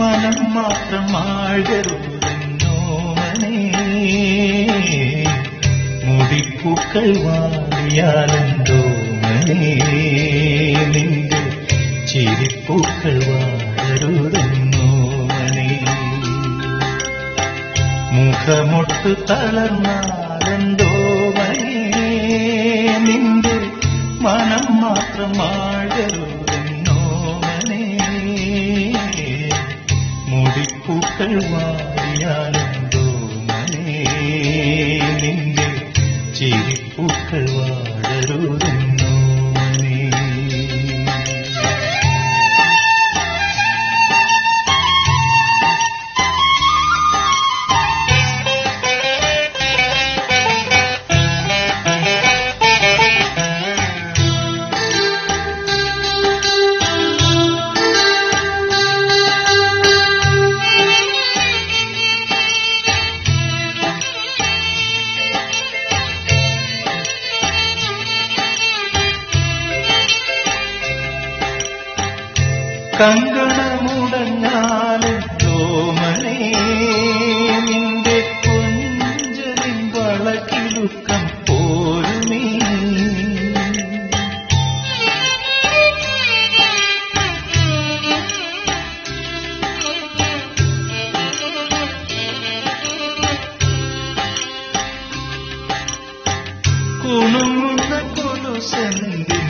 മനം മാത്രം മുടിപ്പൂക്കൾ വാടിയാലെന്തോ മനേ നിന്റെ ചിരിപ്പൂക്കൾ വാഴരുതെന്നോ മനേ മുഖമൊട്ട് തളർന്നാലെന്തോ മനേ നിന്റെ മനം മാത്രമാഴരുതെന്നോ നിന്റെ ചിരിപ്പൂക്കൾ വളക്കിലുക്കം പോരുമേ. കുണുങ്ങുന്ന കൊലുസെന്തിന്നോമനേ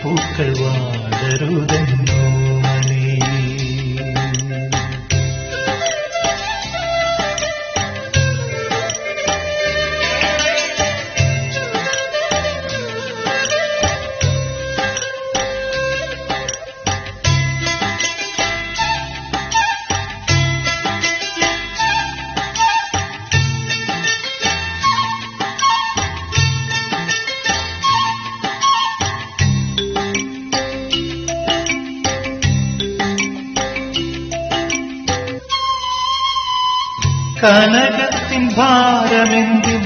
ചിരിപ്പൂക്കൾ കനകത്തിൻ ഭാരമെന്തും